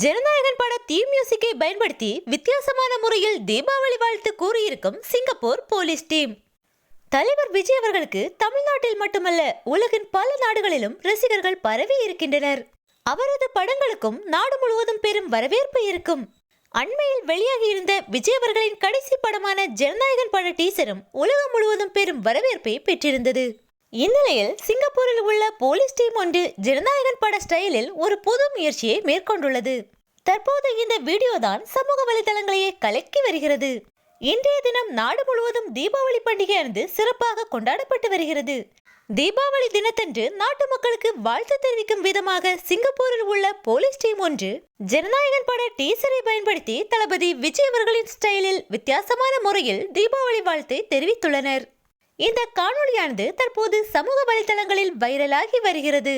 ஜனநாயகன் பட தீம் மியூசிக்கை பயன்படுத்தி வித்தியாசமான முறையில் தீபாவளி வாழ்த்து கூறியிருக்கும் சிங்கப்பூர் போலீஸ் டீம் தலைவர் விஜய் அவர்களுக்கு தமிழ்நாட்டில் மட்டுமல்ல உலகின் பல நாடுகளிலும் ரசிகர்கள் பரவி இருக்கின்றனர். அவரது படங்களுக்கும் நாடு முழுவதும் பெரும் வரவேற்பு இருக்கும். அண்மையில் வெளியாகி இருந்த விஜய் அவர்களின் கடைசி படமான ஜனநாயகன் பட டீசரும் உலகம் முழுவதும் பெரும் வரவேற்பை பெற்றிருந்தது. இந்நிலையில் சிங்கப்பூரில் உள்ள போலீஸ் டீம் ஒன்று ஜனநாயகன் பட ஸ்டைலில் ஒரு புது முயற்சியை மேற்கொண்டுள்ளது. தற்போது இந்த வீடியோ தான் சமூக வலைதளங்களையே கலக்கி வருகிறது. இன்றைய தினம் நாடு முழுவதும் தீபாவளி பண்டிகையானது சிறப்பாக கொண்டாடப்பட்டு வருகிறது. தீபாவளி தினத்தன்று நாட்டு மக்களுக்கு வாழ்த்து தெரிவிக்கும் விதமாக சிங்கப்பூரில் உள்ள போலீஸ் டீம் ஒன்று ஜனநாயகன் பட டீசரை பயன்படுத்தி தளபதி விஜய் அவர்களின் ஸ்டைலில் வித்தியாசமான முறையில் தீபாவளி வாழ்த்தை தெரிவித்துள்ளனர். இந்த காணொளியானது தற்போது சமூக வலைதளங்களில் வைரலாகி வருகிறது.